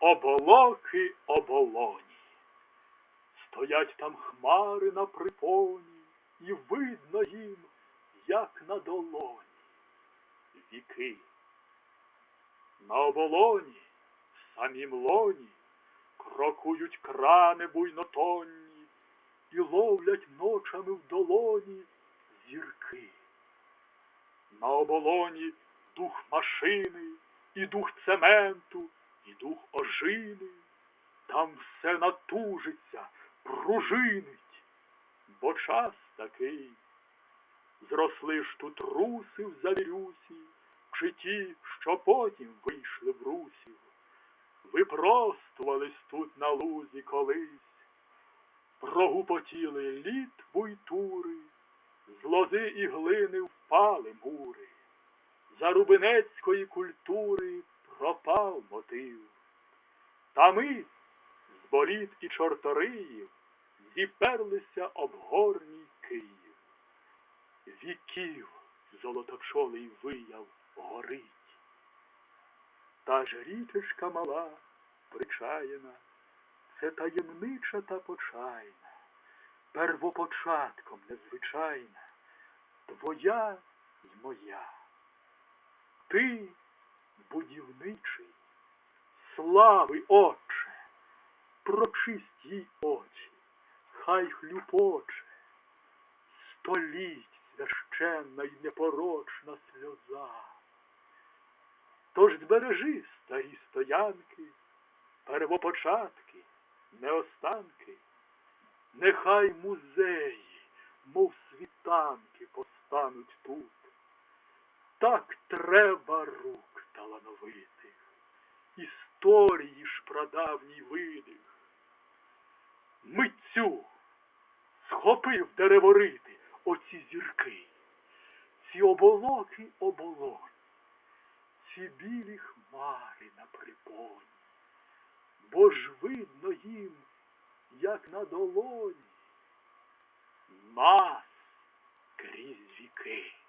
Оболоки оболоні. Стоять там хмари на припоні, і видно їм, як на долоні, віки. На оболоні, в самім лоні, крокують крани буйнотонні і ловлять ночами в долоні зірки. На оболоні дух машини, і дух цементу, і. Там все натужиться, пружинить, бо час такий. Зросли ж тут руси в завірюсі, чи ті, що потім вийшли в русів. Випростувались тут на лузі колись, прогупотіли літ буйтури, з лози і глини впали мури, за рубинецької культури пропав мотив. Та ми з боліт і чорториїв зіперлися об горній Київ. Віків золоточолий вияв горить. Та ж річечка мала, причаяна, це таємнича та почайна, первопочатком незвичайна, твоя й моя. Ти будівничий, слави, Отче, прочисть їй очі, хай хлюпоче, століть священна й непорочна сльоза. Тож збережи старі стоянки, первопочатки, неостанки, нехай музеї, мов світанки, постануть тут. Так треба рук талановитих, історії ж прадавній видих. Митцю схопив дереворити оці зірки, ці оболоки оболоні, ці білі хмари на припоні, бо ж видно їм, як на долоні, нас крізь віки.